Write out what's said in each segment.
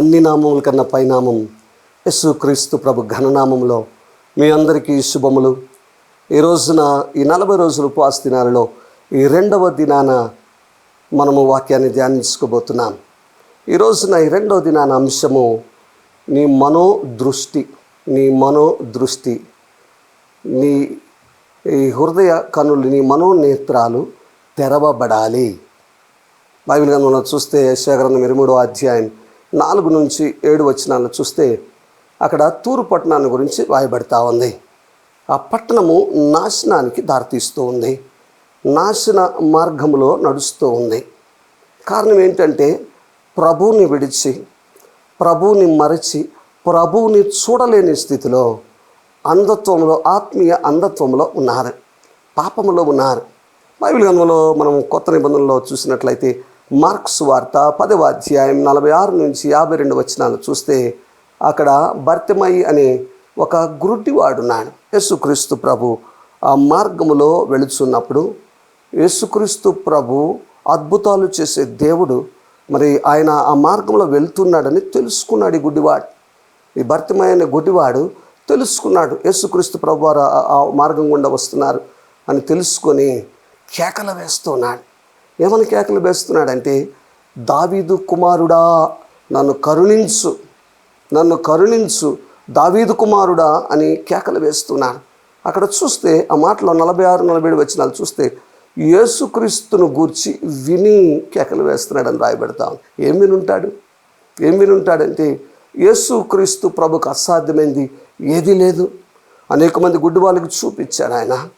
అన్ని నామముల కన్నా పైనామం యస్సు క్రీస్తు ప్రభు ఘననామంలో మీ అందరికీ శుభములు. ఈ రోజున ఈ నలభై రోజుల ఉపవాస దినాలలో ఈ రెండవ దినాన మనము వాక్యాన్ని ధ్యానించుకోబోతున్నాం. ఈ రోజున ఈ రెండవ దినాన అంశము నీ మనో దృష్టి నీ మనో దృష్టి నీ ఈ హృదయ కనులు నీ మనోనేత్రాలు తెరవబడాలి. బైబిల్ గ్రంథంలో చూస్తే యశాగ్రంథం ఇరవై మూడో అధ్యాయం నాలుగు నుంచి ఏడు వచనాలను చూస్తే అక్కడ తూరు పట్టణాన్ని గురించి రాయబడతా ఉంది. ఆ పట్టణము నాశనానికి దారితీస్తూ ఉంది. నాశన మార్గంలో నడుస్తూ ఉంది. కారణం ఏంటంటే ప్రభువుని విడిచి ప్రభువుని మరచి ప్రభువుని చూడలేని స్థితిలో అంధత్వంలో ఆత్మీయ అంధత్వంలో ఉన్నారు. పాపములో ఉన్నారు. బైబిల్ గ్రంథంలో మనం కొత్త నిబంధనలో చూసినట్లయితే మార్క్స్ వార్త పదవ అధ్యాయం నలభై ఆరు నుంచి యాభై రెండు వచనాలు చూస్తే అక్కడ భర్తమయ్యి అనే ఒక గురుడివాడున్నాడు యేసుక్రీస్తు ప్రభు ఆ మార్గములో వెళుచున్నప్పుడు యేసుక్రీస్తు ప్రభు అద్భుతాలు చేసే దేవుడు మరి ఆయన ఆ మార్గంలో వెళ్తున్నాడని తెలుసుకున్నాడు ఈ గుడ్డివాడు. ఈ భర్తమైన గుడ్డివాడు తెలుసుకున్నాడు యేసుక్రీస్తు ప్రభు వారు ఆ- ఆ మార్గం గుండా వస్తున్నారు అని తెలుసుకొని కేకలు వేస్తున్నాడు ఏమని కేకలు వేస్తున్నాడంటే దావీదు కుమారుడా నన్ను కరుణించు నన్ను కరుణించు దావీదు కుమారుడా అని కేకలు వేస్తున్నాడు. అక్కడ చూస్తే ఆ మాటలో నలభై ఆరు నలభై ఏడు వచ్చినాలు చూస్తే యేసుక్రీస్తును గూర్చి విని కేకలు వేస్తున్నాడని రాయబెడతాం. ఏం వినుంటాడు? ఏం వినుంటాడంటే యేసుక్రీస్తు ప్రభుకు అసాధ్యమైంది ఏదీ లేదు. అనేక మంది గుడ్డివాళ్ళకి చూపించాడు ఆయన.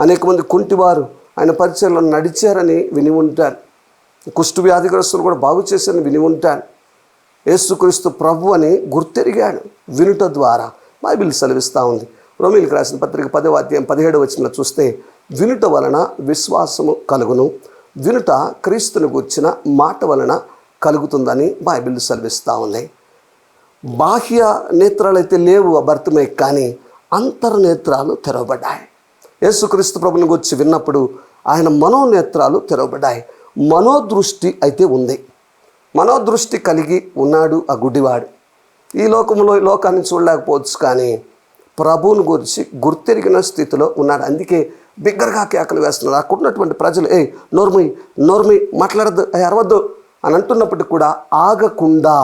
అనేక మంది కుంటివారు ఆయన పరిచయంలో నడిచారని విని ఉంటాను కుష్టు వ్యాధిగ్రస్తులు కూడా బాగు చేశారని విని ఉంటాను యేసుక్రీస్తు ప్రభు అని గుర్తెరిగాడు వినుట ద్వారా బైబిల్ సెలవిస్తూ ఉంది. రోమిల్కి రాసిన పత్రిక పదవ అధ్యాయం పదిహేడు వచ్చిన చూస్తే వినుట వలన విశ్వాసము కలుగును వినుట క్రీస్తుని గుర్చిన మాట వలన కలుగుతుందని బైబిల్ సెలవిస్తూ ఉంది. బాహ్య నేత్రాలు అయితే లేవు ఆ భర్తమే కానీ అంతర్నేత్రాలు తెరవబడ్డాయి. యేసుక్రీస్తు ప్రభుని గురించి విన్నప్పుడు ఆయన మనోనేత్రాలు తెరవబడ్డాయి. మనోదృష్టి అయితే ఉంది. మనోదృష్టి కలిగి ఉన్నాడు ఆ గుడ్డివాడు. ఈ లోకంలో లోకాన్ని చూడలేకపోవచ్చు కానీ ప్రభువుని గురించి గుర్తెరిగిన స్థితిలో ఉన్నాడు. అందుకే బిగ్గరగా కేకలు వేస్తున్నాడు అక్కడ ఉన్నటువంటి ప్రజలు ఏ నోర్మి నోర్మి మాట్లాడద్దు అరవద్దు అని అంటున్నప్పటికీ కూడా ఆగకుండా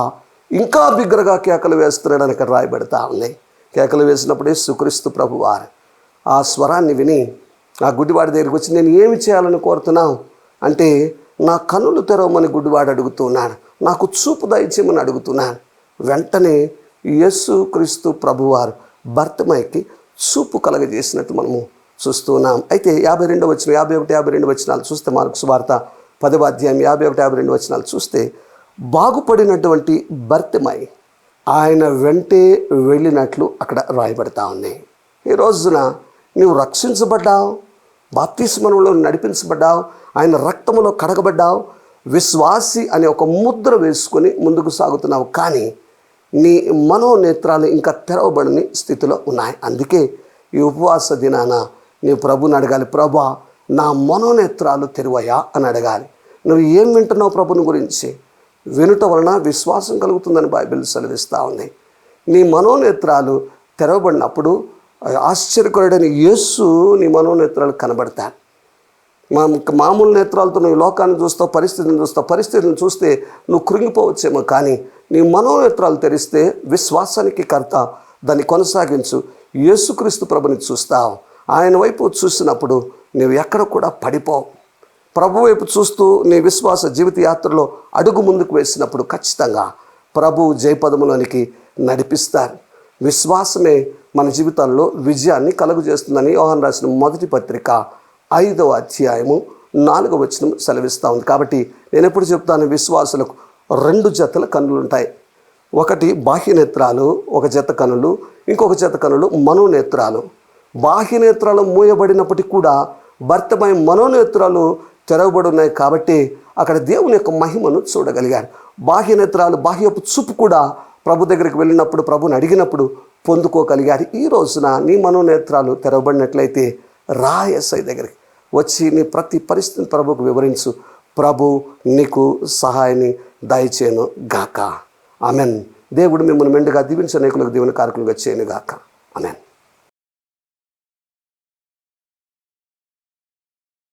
ఇంకా బిగ్గరగా కేకలు వేస్తున్నాడు అని ఇక్కడ రాయబడతా ఉంది. కేకలు వేసినప్పుడే సుక్రీస్తు ప్రభువారు ఆ స్వరాన్ని విని ఆ గుడ్డివాడి దగ్గరికి వచ్చి నేను ఏమి చేయాలని కోరుతున్నావు? అంటే నా కనులు తెరవమని గుడ్డివాడు అడుగుతున్నాడు. నాకు చూపు దయచేయమని అడుగుతున్నాను వెంటనే యేసు క్రీస్తు ప్రభువారు భర్తమైకి చూపు కలగజేసినట్టు మనము చూస్తున్నాం. అయితే యాభై రెండు వచ్చిన యాభై ఒకటి యాభై రెండు వచ్చినాలు చూస్తే మార్క్స్ వార్త పదవ అధ్యాయం యాభై ఒకటి యాభై రెండు వచ్చినాలు చూస్తే బాగుపడినటువంటి భర్తమై ఆయన వెంటే వెళ్ళినట్లు అక్కడ రాయబడతా ఉంది. ఈ రోజున నీవు రక్షించబడ్డావు బాప్తిస్మనంలో నడిపించబడ్డావు ఆయన రక్తములో కడగబడ్డావు విశ్వాసి అనే ఒక ముద్ర వేసుకొని ముందుకు సాగుతున్నావు. కానీ నీ మనోనేత్రాలు ఇంకా తెరవబడని స్థితిలో ఉన్నాయి. అందుకే ఈ ఉపవాస దినాన నీ ప్రభుని అడగాలి ప్రభా నా మనోనేత్రాలు తెరువయా అని అడగాలి. నువ్వు ఏం వింటున్నావు ప్రభుని గురించి? వినుట వలన విశ్వాసం కలుగుతుందని బైబిల్ సెలవిస్తూ ఉంది. నీ మనోనేత్రాలు తెరవబడినప్పుడు ఆశ్చర్యకరుడైన యేసు నీ మనోనేత్రాలు కనబడతాడు మా మామూలు నేత్రాలతో నువ్వు లోకాన్ని చూస్తావు పరిస్థితిని చూస్తావు పరిస్థితిని చూస్తే నువ్వు కృంగిపోవచ్చేమో కానీ నీ మనోనేత్రాలు తెరిస్తే విశ్వాసానికి కర్త దాన్ని కొనసాగించు. యేసుక్రీస్తు ప్రభుని చూస్తావు. ఆయన వైపు చూసినప్పుడు నువ్వు ఎక్కడ కూడా పడిపోవు. ప్రభు వైపు చూస్తూ నీ విశ్వాస జీవిత యాత్రలో అడుగు ముందుకు వేసినప్పుడు ఖచ్చితంగా ప్రభు జయపదములోనికి నడిపిస్తారు. విశ్వాసమే మన జీవితాల్లో విజయాన్ని కలుగజేస్తుందని యోహన్ రాసిన మొదటి పత్రిక ఐదవ అధ్యాయము నాలుగవ వచనం సెలవిస్తూ ఉంది. కాబట్టి నేను ఎప్పుడు చెప్తాను విశ్వాసులకు రెండు జతల కన్నులు ఉంటాయి. ఒకటి బాహ్యనేత్రాలు ఒక జత కనులు ఇంకొక జత కనులు మనోనేత్రాలు. బాహ్యనేత్రాలు మూయబడినప్పటికీ కూడా భర్తమై మనోనేత్రాలు తెరవబడి ఉన్నాయి కాబట్టి అక్కడ దేవుని యొక్క మహిమను చూడగలిగారు. బాహ్యనేత్రాలు బాహ్యపు చూపు కూడా ప్రభు దగ్గరికి వెళ్ళినప్పుడు ప్రభుని అడిగినప్పుడు పొందుకోగలిగారు ఈ రోజున నీ మనోనేత్రాలు తెరవబడినట్లయితే రా ఎస్ఐ దగ్గరికి. వచ్చి నీ ప్రతి పరిస్థితిని ప్రభుకు వివరించు. ప్రభు నీకు సహాయాన్ని దయచేయను గాక. అమెన్ దేవుడు మిమ్మల్ని మెండుగా దీవించి అనేకులకు దీవెన చేయను గాక అమెన్